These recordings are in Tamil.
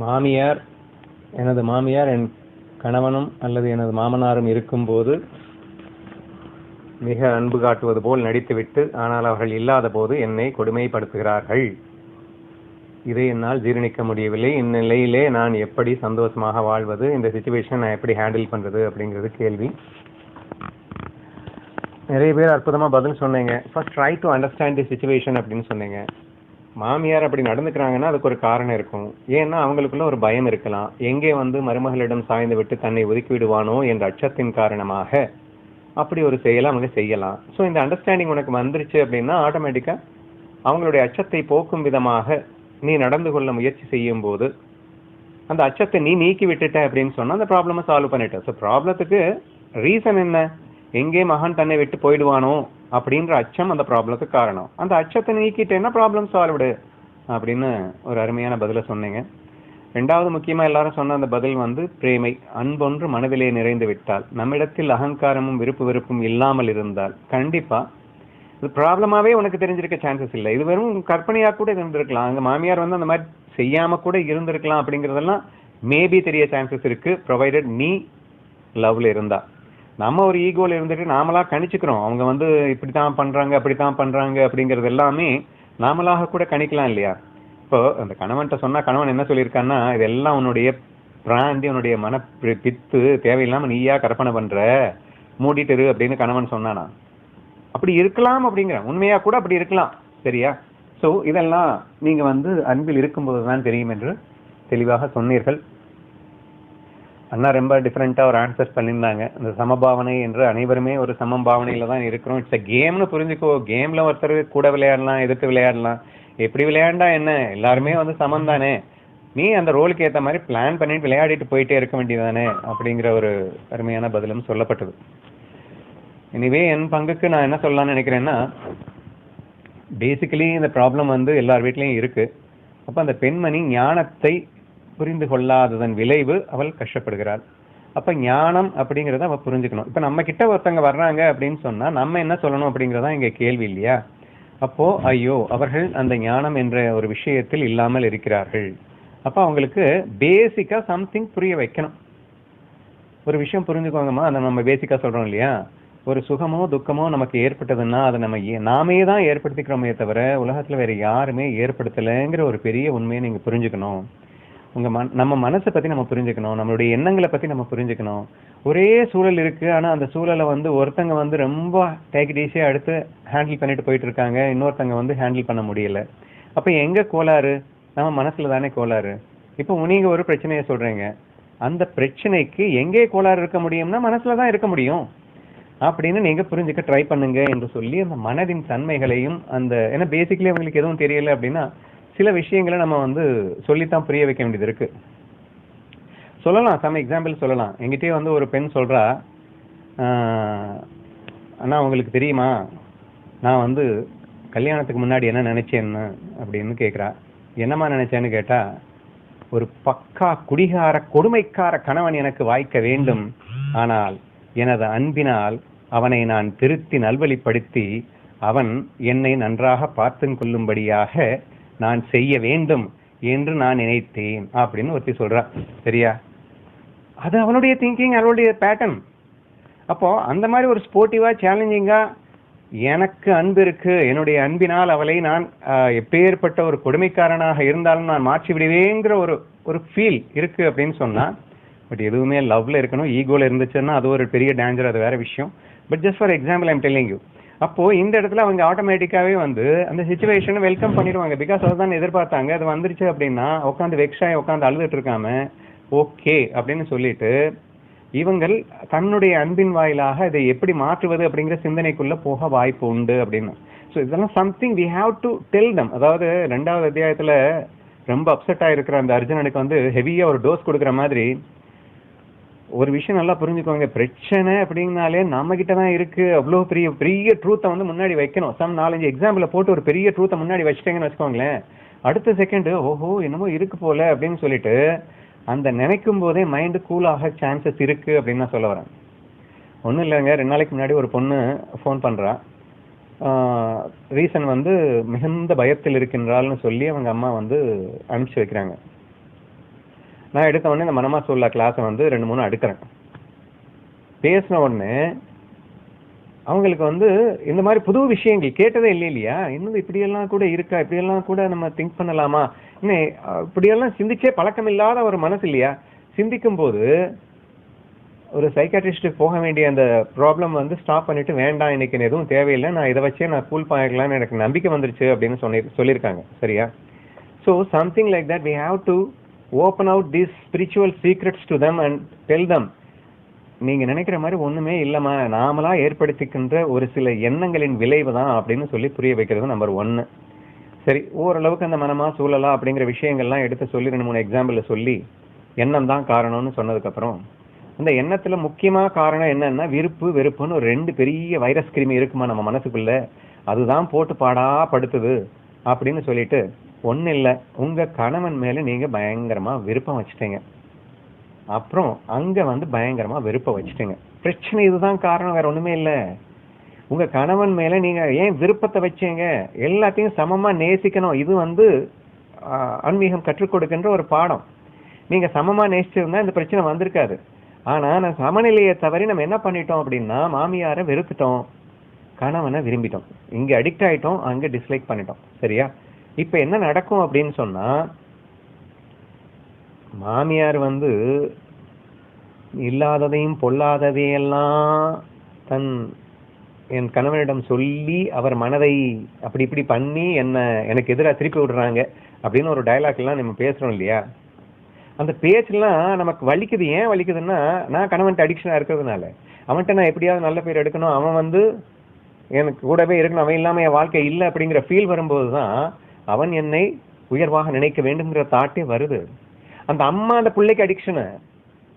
மாமியார் எனது மாமியார் என் கணவனும் அல்லது எனது மாமனாரும் இருக்கும்போது மிக அன்பு காட்டுவது போல் நடித்துவிட்டு ஆனால் அவர்கள் இல்லாத போது என்னை கொடுமைப்படுத்துகிறார்கள். இதை என்னால் ஜீரணிக்க முடியவில்லை. இந்நிலையிலே நான் எப்படி சந்தோஷமாக வாழ்வது இந்த சுச்சுவேஷன் நான் எப்படி ஹேண்டில் பண்ணுறது அப்படிங்கிறது கேள்வி. நிறைய பேர் அற்புதமாக பதில் சொன்னீங்க. First try to understand the situation அப்படின்னு சொன்னீங்க. மாமியார் அப்படி நடந்துக்கிறாங்கன்னா அதுக்கு ஒரு காரணம் இருக்கும். ஏன்னா அவங்களுக்குள்ள ஒரு பயம் இருக்கலாம். எங்கே வந்து மருமகளிடம் சாய்ந்து விட்டு தன்னை ஒதுக்கி விடுவானோ என்ற அச்சத்தின் காரணமாக அப்படி ஒரு செயலை அவங்க செய்யலாம். ஸோ இந்த அண்டர்ஸ்டாண்டிங் உனக்கு வந்துருச்சு அப்படின்னா ஆட்டோமேட்டிக்காக அவங்களுடைய அச்சத்தை போக்கும் விதமாக நீ நடந்து கொள்ள முயற்சி செய்யும் போது அந்த அச்சத்தை நீ நீக்கி விட்டுட்ட அப்படின்னு சொன்னால் அந்த ப்ராப்ளமை சால்வ் பண்ணிட்ட. ஸோ ப்ராப்ளத்துக்கு ரீசன் என்ன? எங்கே மகன் தன்னை விட்டு போயிடுவானோ? அப்படின்ற அச்சம் அந்த ப்ராப்ளத்துக்கு காரணம். அந்த அச்சத்தை நீக்கிட்டேன்னா ப்ராப்ளம் சால்வ்டு அப்படின்னு ஒரு அருமையான பதிலை சொன்னீங்க. ரெண்டாவது முக்கியமாக எல்லாரும் சொன்ன அந்த பதில் வந்து பிரேமை அன்பொன்று மனதிலே நிறைந்து விட்டால் நம்மிடத்தில் அகங்காரமும் விருப்பு வெறுப்பும் இல்லாமல் இருந்தால். கண்டிப்பாக இது ப்ராப்ளமாகவே உனக்கு தெரிஞ்சிருக்க சான்சஸ் இல்லை. இது வெறும் கற்பனையாக கூட இருந்திருக்கலாம். அங்கே மாமியார் வந்து அந்த மாதிரி செய்யாமல் கூட இருந்திருக்கலாம் அப்படிங்கிறதெல்லாம் மேபி தெரிய சான்சஸ் இருக்குது ப்ரொவைடட் நீ லவ்ல இருந்தா. நம்ம ஒரு ஈகோல இருந்துட்டு நாமளா கணிச்சுக்கிறோம். அவங்க வந்து இப்படித்தான் பண்றாங்க அப்படித்தான் பண்றாங்க அப்படிங்கறது எல்லாமே நாமளாக கூட கணிக்கலாம் இல்லையா? இப்போ அந்த கணவன்கிட்ட சொன்னா கணவன் என்ன சொல்லியிருக்கான்னா இதெல்லாம் உன்னுடைய பிராந்தி உன்னுடைய மன பித்து தேவையில்லாம நீயா கற்பனை பண்ற. மூடிட்டு இரு அப்படின்னு கணவன் சொன்னானா? அப்படி இருக்கலாம் அப்படிங்கிற உண்மையா கூட அப்படி இருக்கலாம். சரியா? ஸோ இதெல்லாம் நீங்க வந்து அன்பில் இருக்கும்போது தான் தெரியும் என்று தெளிவாக சொன்னீர்கள். அண்ணா ரொம்ப டிஃப்ரெண்ட்டாக ஒரு ஆன்சர் பண்ணியிருந்தாங்க. இந்த சமபாவனை என்று அனைவருமே ஒரு சமபாவனையில தான் இருக்கிறோம். இட்ஸ் அ கேம்னு புரிஞ்சுக்கோ. கேமில் ஒருத்தர் கூட விளையாடலாம் எதிர்த்து விளையாடலாம். எப்படி விளையாண்டா என்ன? எல்லாருமே வந்து சமம் தானே? நீ அந்த ரோலுக்கு ஏற்ற மாதிரி பிளான் பண்ணிட்டு விளையாடிட்டு போயிட்டே இருக்க வேண்டியதானே அப்படிங்கிற ஒரு அருமையான பதிலும் சொல்லப்பட்டது. எனிவே என் பங்குக்கு நான் என்ன சொல்லலாம்னு நினைக்கிறேன்னா பேசிக்கலி இந்த ப்ராப்ளம் வந்து எல்லார் வீட்லேயும் இருக்குது அப்போ அந்த பெண்மணி ஞானத்தை புரிந்து கொள்ளாததன் விளைவு அவள் கஷ்டப்படுகிறாள். அப்ப ஞானம் அப்படிங்கறத அவ புரிஞ்சுக்கணும். இப்ப நம்ம கிட்ட ஒருத்தங்க வர்றாங்க அப்படின்னு சொன்னா நம்ம என்ன சொல்லணும் அப்படிங்கறதா இங்க கேள்வி இல்லையா? அப்போ ஐயோ அவர்கள் அந்த ஞானம் என்ற ஒரு விஷயத்தில் இல்லாமல் இருக்கிறார்கள். அப்ப அவங்களுக்கு பேசிக்கா சம்திங் புரிய வைக்கணும். ஒரு விஷயம் புரிஞ்சுக்கோங்கம்மா அதை நம்ம பேசிக்கா சொல்றோம் இல்லையா? ஒரு சுகமோ துக்கமோ நமக்கு ஏற்பட்டதுன்னா அதை நம்ம நாமே தான் ஏற்படுத்திக்கிறோமே தவிர உலகத்துல வேற யாருமே ஏற்படுத்தலைங்கிற ஒரு பெரிய உண்மையை நீங்க புரிஞ்சுக்கணும். உங்க மன நம்ம மனசை பத்தி நம்ம புரிஞ்சுக்கணும் நம்மளுடைய எண்ணங்களை பத்தி நம்ம புரிஞ்சுக்கணும். ஒரே சூழல் இருக்கு ஆனா அந்த சூழலை வந்து ஒருத்தங்க வந்து ரொம்ப டேக் ஈஸியா அடுத்து ஹேண்டில் பண்ணிட்டு போயிட்டு இருக்காங்க இன்னொருத்தங்க வந்து ஹேண்டில் பண்ண முடியல. அப்ப எங்க கோளாறு? நம்ம மனசுல தானே கோளாறு. இப்போ நீங்க ஒரு பிரச்சனையை சொல்றீங்க. அந்த பிரச்சனைக்கு எங்கே கோளாறு இருக்க முடியும்னா மனசுல தான் இருக்க முடியும். அப்படின்னு நீங்க புரிஞ்சுக்க ட்ரை பண்ணுங்க என்று சொல்லி அந்த மனதின் தன்மைகளையும் அந்த ஏன்னா பேசிக்கலி அவங்களுக்கு எதுவும் தெரியல அப்படின்னா சில விஷயங்களை நம்ம வந்து சொல்லித்தான் புரிய வைக்க வேண்டியது இருக்கு. சொல்லலாம் சம் எக்ஸாம்பிள் சொல்லலாம். எங்கிட்டே வந்து ஒரு பெண் சொல்றா அண்ணா உங்களுக்கு தெரியுமா? நான் வந்து கல்யாணத்துக்கு முன்னாடி என்ன நினைச்சேன்னு அப்படின்னு கேட்குறா என்னம்மா நினைச்சேன்னு கேட்டா ஒரு பக்கா குடிகார கொடுமைக்கார கணவன் எனக்கு வாய்க்க வேண்டும். ஆனால் எனது அன்பினால் அவனை நான் திருத்தி நல்வழிப்படுத்தி அவன் என்னை நன்றாக பார்த்து கொள்ளும்படியாக நான் செய்ய வேண்டும் என்று நான் நினைத்தேன் அப்படின்னு ஒருத்தி சொல்றா. சரியா? அது அவனுடைய திங்கிங் அவளுடைய பேட்டர்ன் அப்போ அந்த மாதிரி ஒரு ஸ்போர்ட்டிவா சேலஞ்சிங்கா எனக்கு அன்பு இருக்கு. என்னுடைய அன்பினால் அவளை நான் எப்பேற்பட்ட ஒரு கொடுமைக்காரனாக இருந்தாலும் நான் மாற்றி விடுவேங்கிற ஒரு ஒரு ஃபீல் இருக்கு அப்படின்னு சொன்னா பட் எதுவுமே லவ்ல இருக்கணும். ஈகோல இருந்துச்சுன்னா அது ஒரு பெரிய டேஞ்சர் அது வேற விஷயம். But just for example I'm telling you அப்போ இந்த இடத்துல அவங்க ஆட்டோமேட்டிக்காவே வந்து அந்த சுச்சுவேஷனை வெல்கம் பண்ணிடுவாங்க. பிகாஸ் அதுதான் எதிர்பார்த்தாங்க. அது வந்துருச்சு அப்படின்னா உட்காந்து வெக்ஷாய் உட்காந்து அழுதுட்டு இருக்காம ஓகே அப்படின்னு சொல்லிட்டு இவங்கள் தன்னுடைய அன்பின் வாயிலாக இதை எப்படி மாற்றுவது அப்படிங்கிற சிந்தனைக்குள்ள போக வாய்ப்பு உண்டு அப்படின்னு. ஸோ இதெல்லாம் something we have to tell them அதாவது ரெண்டாவது அத்தியாயத்துல ரொம்ப அப்செட் ஆயிருக்கிற அந்த அர்ஜுனனுக்கு வந்து ஹெவியா ஒரு டோஸ் கொடுக்குற மாதிரி ஒரு விஷயம் நல்லா புரிஞ்சுக்கோங்க. பிரச்சனை அப்படின்னாலே நம்ம கிட்ட தான் இருக்கு. அவ்வளோ பெரிய பெரிய ட்ரூத்தை வந்து முன்னாடி வைக்கணும். சம் நாலஞ்சு எக்ஸாம்பிள போட்டு ஒரு பெரிய ட்ரூத்தை முன்னாடி வச்சிட்டீங்கன்னு வச்சுக்கோங்களேன். அடுத்த செகண்ட் ஓஹோ என்னமோ இருக்கு போல அப்படின்னு சொல்லிட்டு அந்த நினைக்கும் போதே மைண்டு கூல் ஆக சான்சஸ் இருக்கு அப்படின்னு நான் சொல்ல வரேன். ஒன்றும் இல்லைங்க. ரெண்டு நாளைக்கு முன்னாடி ஒரு பொண்ணு ஃபோன் பண்ணுறா ரீசன் வந்து மிகுந்த பயத்தில் இருக்கின்றாள்னு சொல்லி அவங்க அம்மா வந்து அனுப்பிச்சு வைக்கிறாங்க. நான் எடுத்த உடனே இந்த மனமா சொல்ல கிளாஸை வந்து ரெண்டு மூணு அடுக்கிறேன். பேசின உடனே அவங்களுக்கு வந்து இந்த மாதிரி புது விஷயங்கள் கேட்டதே இல்லை இல்லையா? இன்னும் இப்படியெல்லாம் கூட இருக்கா? இப்படியெல்லாம் கூட நம்ம திங்க் பண்ணலாமா? இன்னும் இப்படியெல்லாம் சிந்திச்சே பழக்கம் இல்லாத ஒரு மனசு இல்லையா? சிந்திக்கும் போது ஒரு சைக்காட்ரிஸ்ட்டுக்கு போக வேண்டிய அந்த ப்ராப்ளம் வந்து ஸ்டாப் பண்ணிட்டு வேண்டாம் இன்னைக்கு எனக்கு எதுவும் தேவையில்லை நான் இதை வச்சே நான் கூல் பண்ணிக்கலாம்னு எனக்கு நம்பிக்கை வந்துருச்சு அப்படின்னு சொல்லி சொல்லியிருக்காங்க. சரியா? So something like that we have to open out these spiritual secrets to them and tell them நீங்க நினைக்கிற மாதிரி ஒண்ணுமே இல்லம்மா. நாமளா ஏற்படுத்திக்கின்ற ஒரு சில எண்ணங்களின் விளைவு தான் அப்படின்னு சொல்லி புரிய வைக்கிறது நம்பர் ஒன்னு சரி ஓரளவுக்கு அந்த மனமா சூழலா அப்படிங்கிற விஷயங்கள்லாம் எடுத்து சொல்லி ரெண்டு மூணு எக்ஸாம்பிள் சொல்லி எண்ணம் தான் காரணம்னு சொன்னதுக்கப்புறம் அந்த எண்ணத்துல முக்கியமா காரணம் என்னன்னா விருப்பு வெறுப்புன்னு ஒரு ரெண்டு பெரிய வைரஸ் கிருமி இருக்குமா நம்ம மனசுக்குள்ள அதுதான் போட்டு பாடா படுத்துது அப்படின்னு சொல்லிட்டு ஒன்றும் இல்லை. உங்கள் கணவன் மேலே நீங்கள் பயங்கரமாக விருப்பம் வச்சுட்டீங்க. அப்புறம் அங்கே வந்து பயங்கரமாக விருப்பம் வச்சுட்டீங்க. பிரச்சனை இதுதான் காரணம் வேற ஒன்றுமே இல்லை. உங்கள் கணவன் மேலே நீங்கள் ஏன் விருப்பத்தை வச்சீங்க? எல்லாத்தையும் சமமாக நேசிக்கணும். இது வந்து ஆன்மீகம் கற்றுக் கொடுக்கின்ற ஒரு பாடம். நீங்கள் சமமாக நேசிச்சிருந்தா இந்த பிரச்சனை வந்திருக்காது. ஆனால் நான் சமநிலையை தவறி நம்ம என்ன பண்ணிட்டோம் அப்படின்னா மாமியாரை வெறுத்துட்டோம். கணவனை விரும்பிட்டோம். இங்கே அடிக்ட் ஆகிட்டோம் அங்கே டிஸ்லைக் பண்ணிட்டோம். சரியா? இப்ப என்ன நடக்கும் அப்படின்னு சொன்னா மாமியார் வந்து இல்லாததையும் பொல்லாததையெல்லாம் தன் என் கணவனிடம் சொல்லி அவர் மனதை அப்படி இப்படி பண்ணி என்ன எனக்கு எதிராக திருப்பி விடுறாங்க அப்படின்னு ஒரு டைலாக்லாம் நம்ம பேசுகிறோம் இல்லையா? அந்த பேச்செல்லாம் நமக்கு வலிக்குது. ஏன் வலிக்குதுன்னா நான் கணவன்ட்ட அடிக்ஷனாக இருக்கிறதுனால. அவன்கிட்ட நான் எப்படியாவது நல்ல பேர் எடுக்கணும். அவன் வந்து எனக்கு கூடவே இருக்கணும். அவன் இல்லாமல் என் வாழ்க்கை இல்லை அப்படிங்கிற ஃபீல் வரும்போது தான் அவன் என்னை உயர்வாக நினைக்க வேண்டும்ங்கிற தாட்டே வருது. அந்த அம்மா அந்த பிள்ளைக்கு அடிக்ஷனு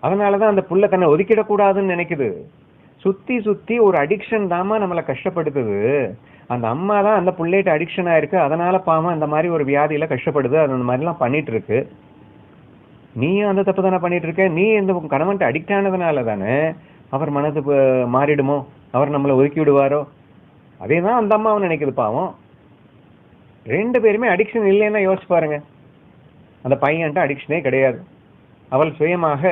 அதனாலதான் அந்த புள்ள தன்னை ஒதுக்கிடக்கூடாதுன்னு நினைக்குது. சுத்தி சுத்தி ஒரு அடிக்ஷன் தாமா நம்மளை கஷ்டப்படுத்துது. அந்த அம்மா தான் அந்த பிள்ளைகிட்ட அடிக்ஷன் ஆயிருக்கு. அதனால பாவம் அந்த மாதிரி ஒரு வியாதியில கஷ்டப்படுது. அது அந்த மாதிரிலாம் பண்ணிட்டு இருக்கு நீயும் அந்த தப்பு தானே பண்ணிட்டு இருக்க நீ இந்த கணவன்ட்டு அடிக்ட் ஆனதுனால தானே அவர் மனது மாறிடுமோ? அவர் நம்மளை ஒதுக்கி விடுவாரோ? அதே தான் அந்த அம்மாவும் நினைக்குது பாவம். ரெண்டு பேருமே அடிக்ஷன் இல்லைன்னா யோசிச்சு பாருங்க. அந்த பையன்ட்ட அடிக்ஷனே கிடையாது. அவள் சுயமாக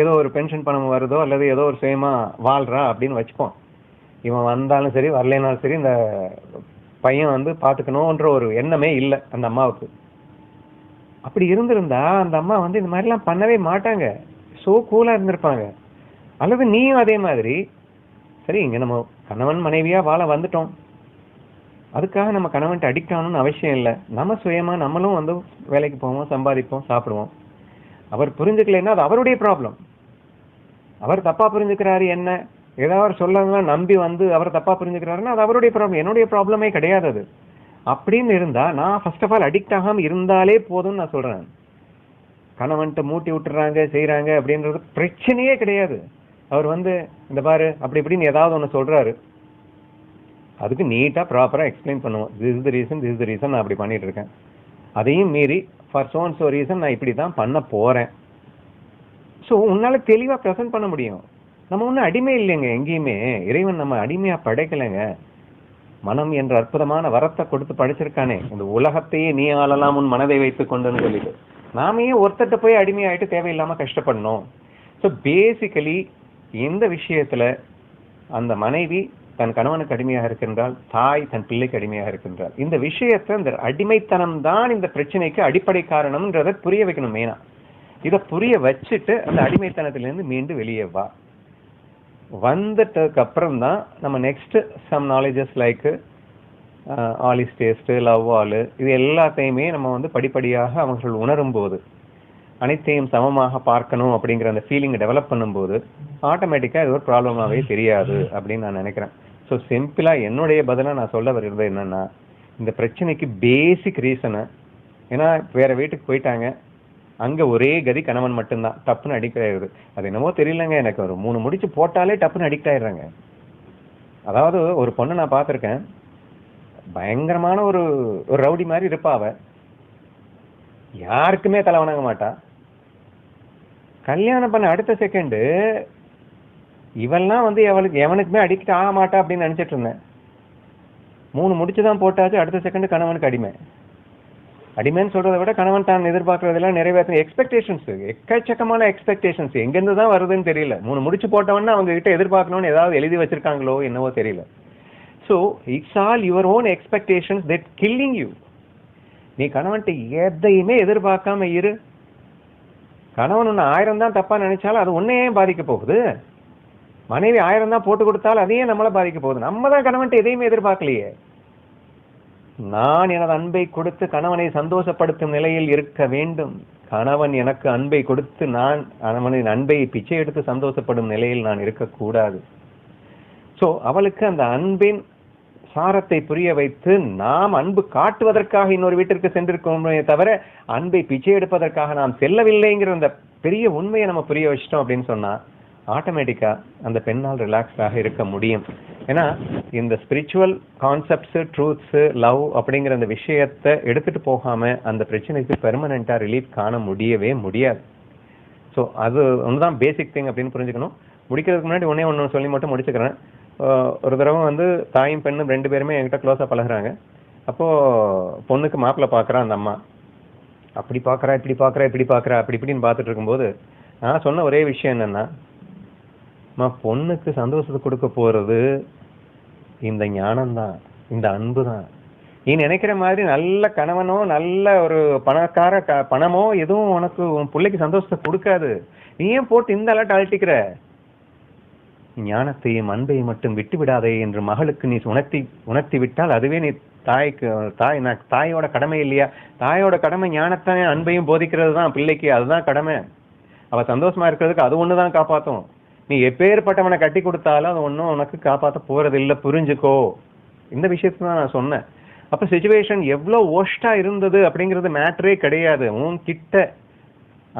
ஏதோ ஒரு பென்ஷன் பணம் வருதோ அல்லது ஏதோ ஒரு சுயமா வாழ்றா அப்படின்னு வச்சுப்போம். இவன் வந்தாலும் சரி வரலைனாலும் சரி இந்த பையன் வந்து பார்த்துக்கணுன்ற ஒரு எண்ணமே இல்லை அந்த அம்மாவுக்கு. அப்படி இருந்திருந்தா அந்த அம்மா வந்து இந்த மாதிரிலாம் பண்ணவே மாட்டாங்க. ஸோ கூலாக இருந்திருப்பாங்க. அல்லது நீயும் அதே மாதிரி சரி இங்கே நம்ம கணவன் மனைவியாக வாழ வந்துட்டோம். அதுக்காக நம்ம கணவன்ட்டு அடிக்ட் ஆகணும்னு அவசியம் இல்லை. நம்ம சுயமா நம்மளும் வந்து வேலைக்கு போவோம் சம்பாதிப்போம் சாப்பிடுவோம். அவர் புரிஞ்சுக்கலைன்னா அது அவருடைய ப்ராப்ளம் அவர் தப்பா புரிஞ்சுக்கிறாரு என்ன? ஏதாவது அவர் சொல்லலாம் நம்பி வந்து அவர் தப்பா புரிஞ்சுக்கிறாருன்னா அது அவருடைய ப்ராப்ளம் என்னுடைய ப்ராப்ளமே கிடையாது அது. அப்படின்னு இருந்தா நான் ஃபர்ஸ்ட் ஆஃப் ஆல் அடிக்ட் ஆகாம இருந்தாலே போதும்னு நான் சொல்றேன். கணவன்ட்டு மூட்டி விட்டுறாங்க செய்றாங்க அப்படின்றது பிரச்சனையே கிடையாது. அவர் வந்து இந்த பாரு அப்படி இப்படின்னு ஏதாவது ஒன்று சொல்றாரு. அதுக்கு நீட்டாக ப்ராப்பராக எக்ஸ்பிளைன் பண்ணுவோம். This is the reason this is the reason நான் அப்படி பண்ணிட்டு இருக்கேன் அதையும் மீறி ஃபார் சோன் ஸோ ரீசன் நான் இப்படி தான் பண்ண போகிறேன் ஸோ உன்னால் தெளிவாக ப்ரெசென்ட் பண்ண முடியும். நம்ம ஒன்றும் அடிமை இல்லைங்க எங்கேயுமே. இறைவன் நம்ம அடிமையாக படைக்கலைங்க. மனம் என்ற அற்புதமான வரத்தை கொடுத்து படைச்சிருக்கானே. இந்த உலகத்தையே நீ ஆளலாம் உன் மனதை வைத்து கொண்டுன்னு சொல்லிட்டு. நாம ஏன் ஒருத்தட்ட போய் அடிமையாயிட்டு தேவையில்லாமல் கஷ்டப்படணும்? ஸோ பேசிக்கலி இந்த விஷயத்தில் அந்த மனைவி தன் கணவனுக்கு அடிமையாக இருக்கின்றால் தாய் தன் பிள்ளைக்கு அடிமையாக இருக்கின்றாள் இந்த விஷயத்தை இந்த அடிமைத்தனம் தான் இந்த பிரச்சனைக்கு அடிப்படை காரணம்ன்றதை புரிய வைக்கணும் மெயினா இதை புரிய வச்சுட்டு அந்த அடிமைத்தனத்திலிருந்து மீண்டும் வெளியே வா. வந்துட்டதுக்கு அப்புறம் தான் நம்ம நெக்ஸ்ட் சம் நாலேஜஸ் லைக் ஆலிஸ் டேஸ்ட்டு லவ் ஆலு இது எல்லாத்தையுமே நம்ம வந்து படிப்படியாக அவர்கள் உணரும்போது அனைத்தையும் சமமாக பார்க்கணும் அப்படிங்கிற அந்த ஃபீலிங் டெவலப் பண்ணும்போது ஆட்டோமேட்டிக்காக இது ஒரு ப்ராப்ளமாகவே தெரியாது அப்படின்னு நான் நினைக்கிறேன். ஸோ சிம்பிளாக என்னுடைய பதிலாக நான் சொல்ல வருகிறது என்னென்னா இந்த பிரச்சனைக்கு பேசிக் ரீசனு ஏன்னா வேறு வீட்டுக்கு போயிட்டாங்க. அங்கே ஒரே கதி கணவன் மட்டும்தான். டப்புன்னு அடிக்ட் ஆயிடுது. அது என்னமோ தெரியலங்க எனக்கு. ஒரு மூணு முடிச்சு போட்டாலே டப்புன்னு அடிக்ட் ஆயிடுறாங்க. அதாவது ஒரு பொண்ணை நான் பார்த்துருக்கேன். பயங்கரமான ஒரு ஒரு ரவுடி மாதிரி இருப்பா அவ. யாருக்குமே தலை வணங்க மாட்டா. கல்யாணம் பண்ண அடுத்த செகண்டு இவெல்லாம் வந்து எவளுக்கு எவனுக்குமே அடிக்ட் ஆக மாட்டா அப்படின்னு நினச்சிட்டு இருந்தேன். மூணு முடிச்சு தான் போட்டாச்சு அடுத்த செகண்ட் கணவனுக்கு அடிமை. அடிமைன்னு சொல்கிறத விட கணவன் தான் எதிர்பார்க்குறதெல்லாம் நிறைவேற்ற எக்ஸ்பெக்டேஷன்ஸ் எக்கச்சக்கமான எக்ஸ்பெக்டேஷன்ஸ் எங்கேருந்து தான் வருதுன்னு தெரியல. மூணு முடிச்சு போட்டவொன்னே அவங்க கிட்ட எதிர்பார்க்கணும்னு ஏதாவது எழுதி வச்சிருக்காங்களோ என்னவோ தெரியல. So it's all your own expectations that killing you நீ கணவன்கிட்ட எதையுமே எதிர்பார்க்காம இரு. கணவன் ஒன்று ஆயிரம் தான் தப்பாக நினைச்சாலும் அது உன்னையே பாதிக்க போகுது. மனைவி ஆயிரம் தான் போட்டு கொடுத்தாலும் அதையே நம்மளை பாதிக்க போகுது. நம்ம தான் கணவன்ட்டு எதையுமே எதிர்பார்க்கலையே. நான் எனது அன்பை கொடுத்து கணவனை சந்தோஷப்படுத்தும் நிலையில் இருக்க வேண்டும். கணவன் எனக்கு அன்பை கொடுத்து நான் அவனின் அன்பை பிச்சை எடுத்து சந்தோஷப்படும் நிலையில் நான் இருக்கக்கூடாது. சோ அவளுக்கு அந்த அன்பின் சாரத்தை புரிய வைத்து நாம் அன்பு காட்டுவதற்காக இன்னொரு வீட்டிற்கு சென்றிருக்கோமே தவிர அன்பை பிச்சை எடுப்பதற்காக நாம் செல்லவில்லைங்கிற அந்த பெரிய உண்மையை நம்ம புரிய வச்சிட்டோம் அப்படின்னு சொன்னா ஆட்டோமேட்டிக்காக அந்த பெண்ணால் ரிலாக்ஸ்டாக இருக்க முடியும். ஏன்னா இந்த ஸ்பிரிச்சுவல் கான்செப்ட்ஸு ட்ரூத்ஸு லவ் அப்படிங்கிற அந்த விஷயத்தை எடுத்துட்டு போகாமல் அந்த பிரச்சனைக்கு பெர்மனெண்ட்டாக ரிலீஃப் காண முடியவே முடியாது. ஸோ அது ஒண்ணுதான் பேசிக் திங் அப்படின்னு புரிஞ்சுக்கணும். முடிக்கிறதுக்கு முன்னாடி ஒன்றே ஒன்று சொல்லி மட்டும் முடிச்சுக்கிறேன். ஒரு தடவை வந்து தாயும் பெண்ணும் ரெண்டு பேருமே என்கிட்ட க்ளோஸாக பழகுறாங்க. அப்போது பொண்ணுக்கு மாப்பிள்ளை பார்க்குறா அந்த அம்மா. அப்படி பார்க்கறா இப்படி பார்க்குறா இப்படி பார்க்குறா அப்படி இப்படின்னு பார்த்துட்டு இருக்கும்போது நான் சொன்ன ஒரே விஷயம் என்னன்னா அம்மா பொண்ணுக்கு சந்தோஷத்தை கொடுக்க போறது இந்த ஞானம் தான் இந்த அன்பு தான் நீ நினைக்கிற மாதிரி நல்ல கணவனோ நல்ல ஒரு பணக்கார க- பணமோ எதுவும் உனக்கு உன் பிள்ளைக்கு சந்தோஷத்தை கொடுக்காது. நீ ஏன் போட்டு இந்த அலர்ட் அழட்டிக்கிற ஞானத்தையும் அன்பையும் மட்டும் விட்டு விடாதே என்று மகளுக்கு நீ உணர்த்தி உணர்த்தி விட்டால் அதுவே நீ தாய்க்கு தாய் நான் தாயோட கடமை இல்லையா? தாயோட கடமை ஞானத்தையும் அன்பையும் போதிக்கிறது தான் பிள்ளைக்கு அதுதான் கடமை. அவள் சந்தோஷமா இருக்கிறதுக்கு அது ஒன்று தான் காப்பாற்றும் நீ எப்பேற்பட்டவனை கட்டி கொடுத்தாலும் அது ஒன்றும் உனக்கு காப்பாற்ற போறது புரிஞ்சுக்கோ. இந்த விஷயத்தை தான் நான் சொன்னேன். அப்ப சுச்சுவேஷன் எவ்வளவு ஒஸ்டா இருந்தது அப்படிங்கிறது மேட்ரே கிடையாது. உன் கிட்ட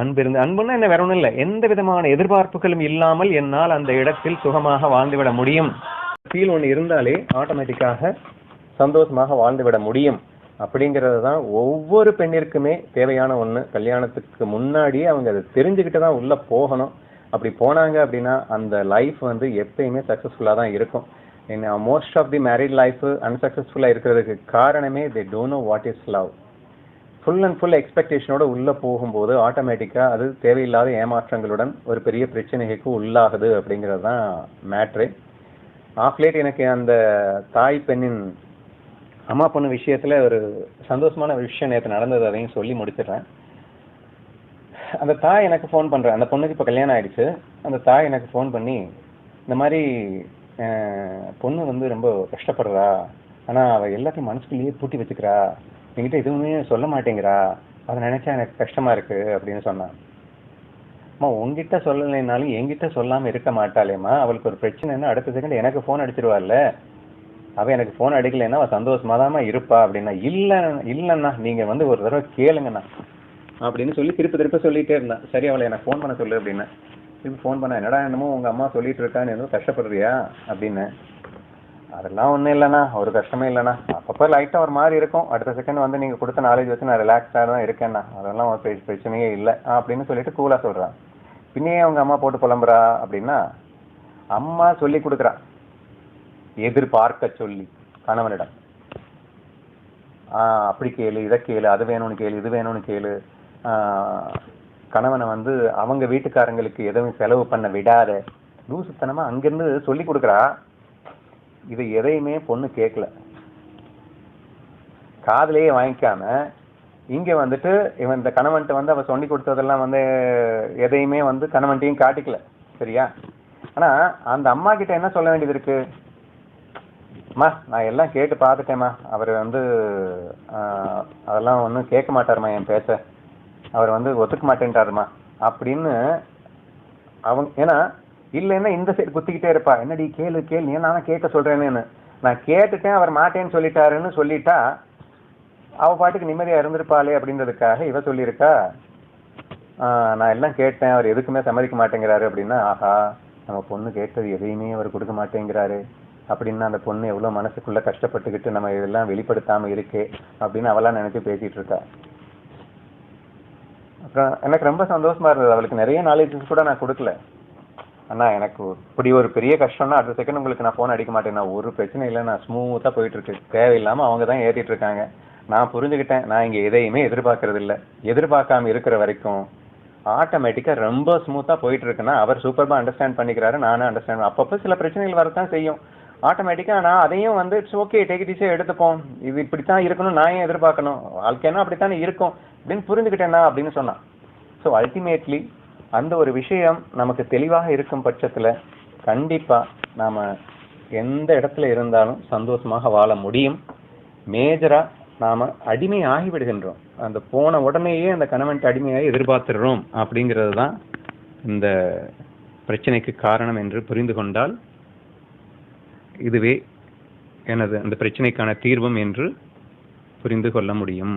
அன்பு இருந்து அன்புன்னா என்ன வேற ஒண்ணும் இல்லை. எந்த விதமான எதிர்பார்ப்புகளும் இல்லாமல் என்னால் அந்த இடத்தில் சுகமாக வாழ்ந்துவிட முடியும். ஃபீல் ஒன்று இருந்தாலே ஆட்டோமேட்டிக்காக சந்தோஷமாக வாழ்ந்துவிட முடியும். அப்படிங்கிறது தான் ஒவ்வொரு பெண்ணிற்குமே தேவையான ஒன்று கல்யாணத்துக்கு முன்னாடியே அவங்க அதை தெரிஞ்சுக்கிட்டு தான் உள்ளே போகணும். அப்படி போனாங்க அப்படின்னா அந்த லைஃப் வந்து எப்பயுமே சக்ஸஸ்ஃபுல்லாக தான் இருக்கும். Most of the married life அன்சக்ஸஸ்ஃபுல்லாக இருக்கிறதுக்கு காரணமே they don't know what is love full and full எக்ஸ்பெக்டேஷனோட உள்ளே போகும்போது ஆட்டோமேட்டிக்காக அது தேவையில்லாத ஏமாற்றங்களுடன் ஒரு பெரிய பிரச்சனைக்கு உள்ளாகுது அப்படிங்கிறது தான் மேட்ரு ஆஃப் லேட் எனக்கு அந்த தாய் பெண்ணின் அம்மா பொண்ணு விஷயத்தில் ஒரு சந்தோஷமான ஒரு விஷயம் நேற்று நடந்தது அதையும் சொல்லி முடிச்சிடுறேன். அந்த தாய் எனக்கு ஃபோன் பண்றேன் அந்த பொண்ணுக்கு இப்போ கல்யாணம் ஆயிடுச்சு. அந்த தாய் எனக்கு ஃபோன் பண்ணி இந்த மாதிரி பொண்ணு வந்து ரொம்ப கஷ்டப்படுறா. ஆனா அவ எல்லாத்தையும் மனசுக்குள்ளேயே பூட்டி வச்சுக்கிறா. என்கிட்ட எதுவுமே சொல்ல மாட்டேங்கிறா. அதை நினைச்சா எனக்கு கஷ்டமா இருக்கு அப்படின்னு சொன்னான் அம்மா உங்ககிட்ட சொல்லலைனாலும் என்கிட்ட சொல்லாம இருக்க மாட்டாளேம்மா. அவளுக்கு ஒரு பிரச்சனைன்னா அடுத்த செகண்ட் எனக்கு ஃபோன் அடிச்சிருவாள்ல. அவ எனக்கு ஃபோன் அடிக்கலைன்னா அவ சந்தோஷமா தான் இருப்பா அப்படின்னா இல்ல இல்லைண்ணா நீங்க வந்து ஒரு தடவை கேளுங்கண்ணா. அப்படின்னு சொல்லி திருப்பி திருப்பி சொல்லிட்டே இருந்தான் சரி அவளை எனக்கு ஃபோன் பண்ண சொல்லு அப்படின்னு. திருப்பி ஃபோன் பண்ண என்னடா என்னமோ உங்க அம்மா சொல்லிட்டு இருக்கான்னு எதுவும் கஷ்டப்படுறியா? அப்படின்னு. அதெல்லாம் ஒன்றும் இல்லைண்ணா ஒரு கஷ்டமே இல்லைண்ணா. அப்பப்போ லைட்டாக ஒரு மாதிரி இருக்கும். அடுத்த செகண்ட் வந்து நீங்கள் கொடுத்த நாலேஜ் வச்சு நான் ரிலாக்ஸாக தான் இருக்கேண்ணா. அதெல்லாம் ஒரு பிரச்சனையே இல்லை. அப்படின்னு சொல்லிட்டு கூலாக சொல்கிறான் பின்னையே அவங்க அம்மா போட்டு புலம்புறா? அப்படின்னா அம்மா சொல்லி கொடுக்குறா. எதிர்பார்க்க சொல்லி கணவனிடம். ஆ அப்படி கேளு இதை கேளு அது வேணும்னு கேளு இது வேணும்னு கேளு. கணவனை வந்து அவங்க வீட்டுக்காரங்களுக்கு எதுவும் செலவு பண்ண விடாத லூசுத்தனமா அங்கிருந்து சொல்லி கொடுக்குறா. இது எதையுமே பொண்ணு கேட்கல காதலையே வாங்கிக்காம இங்க வந்துட்டு இவன் இந்த கணவன்ட்ட வந்து அவ சொல்லி கொடுத்ததெல்லாம் வந்து எதையுமே வந்து கணவன்ட்டையும் காட்டிக்கல. சரியா? ஆனா அந்த அம்மா கிட்ட என்ன சொல்ல வேண்டியது இருக்கு? அம்மா நான் எல்லாம் கேட்டு பார்த்துட்டேம்மா. அவர் வந்து அதெல்லாம் ஒன்றும் கேட்க மாட்டாருமா என் பேச்ச? அவர் வந்து ஒத்துக்க மாட்டேன்ட்டாருமா அப்படின்னு அவங்க ஏன்னா இல்லைன்னா இந்த சைடு குத்திக்கிட்டே இருப்பா. என்னடி கேளு கேளு நீ நானும் கேட்க சொல்றேன்னு நான் கேட்டுட்டேன் அவர் மாட்டேன்னு சொல்லிட்டாருன்னு சொல்லிட்டா அவ பாட்டுக்கு நிம்மதியா இருந்திருப்பாளே அப்படின்றதுக்காக இவ சொல்லியிருக்கா நான் எல்லாம் கேட்டேன் அவர் எதுக்குமே சம்மதிக்க மாட்டேங்கிறாரு அப்படின்னா ஆஹா நம்ம பொண்ணு கேட்டது எதையுமே அவர் கொடுக்க மாட்டேங்கிறாரு அப்படின்னு அந்த பொண்ணு எவ்வளோ மனசுக்குள்ள கஷ்டப்பட்டுக்கிட்டு நம்ம இதெல்லாம் வெளிப்படுத்தாம இருக்கே அப்படின்னு அவெல்லாம் நினைச்சு பேசிட்டு இருக்கா. எனக்கு ரொம்ப சந்தோஷமா இருந்தது. அவளுக்கு நிறைய நாலேஜஸ் கூட நான் கொடுக்கல. அண்ணா எனக்கு இப்படி ஒரு பெரிய கஷ்டம்னா அடுத்த செகண்ட் உங்களுக்கு நான் ஃபோன் அடிக்க மாட்டேன். நான் ஒரு பிரச்சனை இல்லை நான் ஸ்மூத்தாக போயிட்டு இருக்கு. தேவையில்லாமல் அவங்க தான் ஏறிட்டு இருக்காங்க. நான் புரிஞ்சுக்கிட்டேன். நான் இங்கே எதையுமே எதிர்பார்க்கறது இல்லை எதிர்பார்க்காம இருக்கிற வரைக்கும் ஆட்டோமேட்டிக்காக ரொம்ப ஸ்மூத்தாக போயிட்டு இருக்குன்னா அவர் சூப்பராக அண்டர்ஸ்டாண்ட் பண்ணிக்கிறாரு நானும் அண்டர்ஸ்டாண்ட் அப்பப்போ சில பிரச்சனைகள் வரத்தான் செய்யும். ஆட்டோமேட்டிக்காக நான் அதையும் வந்து இட்ஸ் ஓகே டேக் இட் ஈஸியாக எடுத்துப்போம் இது இப்படித்தான் இருக்கணும் நான் ஏன் எதிர்பார்க்கணும்? வாழ்க்கைன்னா அப்படித்தானே இருக்கும். அப்படின்னு புரிஞ்சுக்கிட்டேன்னா அப்படின்னு சொன்னான். ஸோ அல்டிமேட்லி அந்த ஒரு விஷயம் நமக்கு தெளிவாக இருக்கும் பட்சத்துல கண்டிப்பாக நாம எந்த இடத்துல இருந்தாலும் சந்தோஷமாக வாழ முடியும். மேஜராக நாம் அடிமை ஆகிவிடுகின்றோம் அந்த போன உடனேயே அந்த கணவன் அடிமையாகி எதிர்பார்த்துடுறோம் அப்படிங்கிறது தான் இந்த பிரச்சனைக்கு காரணம் என்று புரிந்து கொண்டால் இதுவே எனது அந்த பிரச்சனைக்கான தீர்வும் என்று புரிந்து கொள்ள முடியும்.